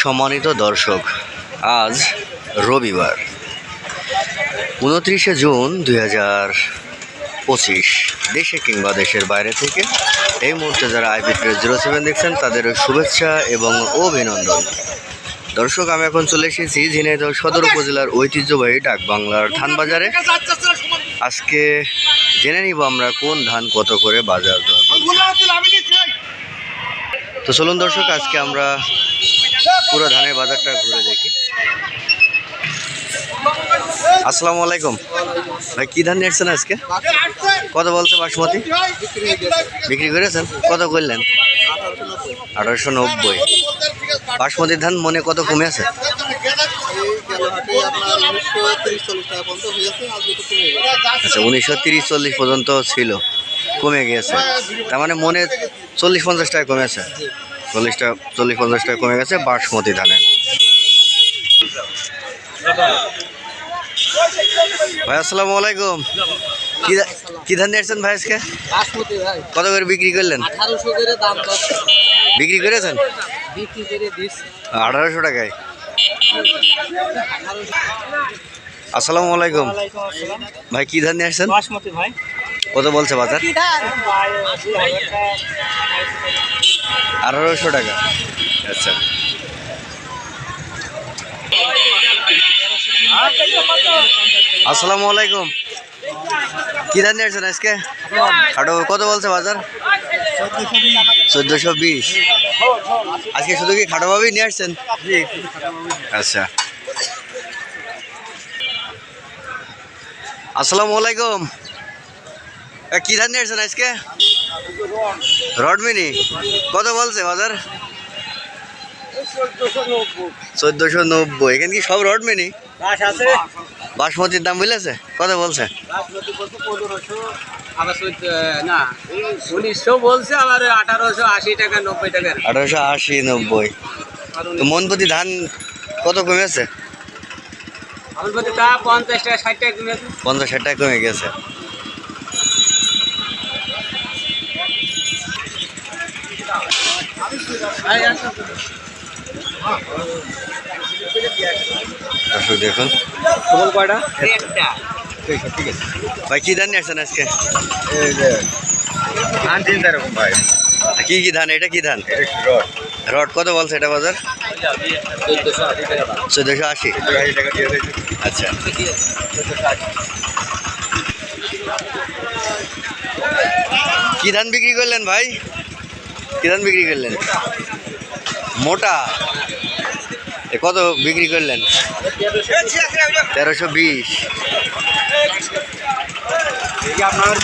সম্মানিত দর্শক, আজ রবিবার, উনত্রিশে জুন দুই পঁচিশ, দেশে কিংবা দেশের বাইরে থেকে। এই মুহূর্তে যারা আইপি প্রেস জিরো সেভেন দেখছেন, তাদের শুভেচ্ছা এবং অভিনন্দন। দর্শক, আমি এখন চলে এসেছি ঝিনাইদহ সদর উপজেলার ঐতিহ্যবাহী ডাক বাংলার ধান বাজারে আজকে জেনে নিব আমরা কোন ধান কত করে বাজার দর। তো চলুন দর্শক, আজকে আমরা পুরো ধানের বাজারটা ঘুরে দেখি। আসসালামু আলাইকুম। ভাই, কি ধান নিয়েছেন আজকে? কত বলছে বাসমতি? বিক্রি করেছেন? কত করলেন? আঠারোশো নব্বই। বাসমতি ধান মনে কত কমে আছে? আচ্ছা উনিশশো তিরিশ চল্লিশ পর্যন্ত ছিল, কমে গিয়েছে। তার মানে মনে চল্লিশ পঞ্চাশ টাকা কমে আছে চল্লিশ টাকা চল্লিশ পঞ্চাশ টাকা কমে গেছে বাসমতি ধানের ভাই আসসালামু আলাইকুম। কি ধান নিয়েছেন ভাই আজকে? কত করে বিক্রি করলেন? বিক্রি করেছেন? আঠারোশো টাকায়। আসসালামু আলাইকুম। ভাই কি ধান নিয়ে আসছেন? বাসমতি ভাই। কত বলছে বাজার? আঠারোশো টাকা। আচ্ছা। আসসালামু আলাইকুম। কি ধান নিয়ে আসছেন আজকে? খাটো কত বলছে বাজার? চোদ্দোশো বিশ। আজকে শুধু কি খাটো ভাবেই নিয়ে আসছেন? আচ্ছা। আসসালামু আলাইকুম। কি ধান নিয়ে আসছেন আজকে? রড মিনি। কত বলছে বাজার? চোদ্দোশো নব্বই। এখানে কি সব রড মিনি? বাসমতির দাম বুঝলেছে? কত বলছে? আঠারোশো আশি টাকা নব্বই তো মন প্রতি ধান কত কমেছে। পঞ্চাশ ষাট টাকা কমে গেছে। দর্শক দেখুন কয়টা? একটা। ভাই কি ধান নিয়ে আসছেন আজকে? ধান ভাই। কি কি ধান? এটা কি ধান? রড? রড কত বলছে এটা বাজার? চোদ্দশো আশি। আচ্ছা। কি ধান বিক্রি করলেন ভাই? কি ধান বিক্রি করলেন? মোটা? কত বিক্রি করলেন? তেরোশো বিশ। আপনার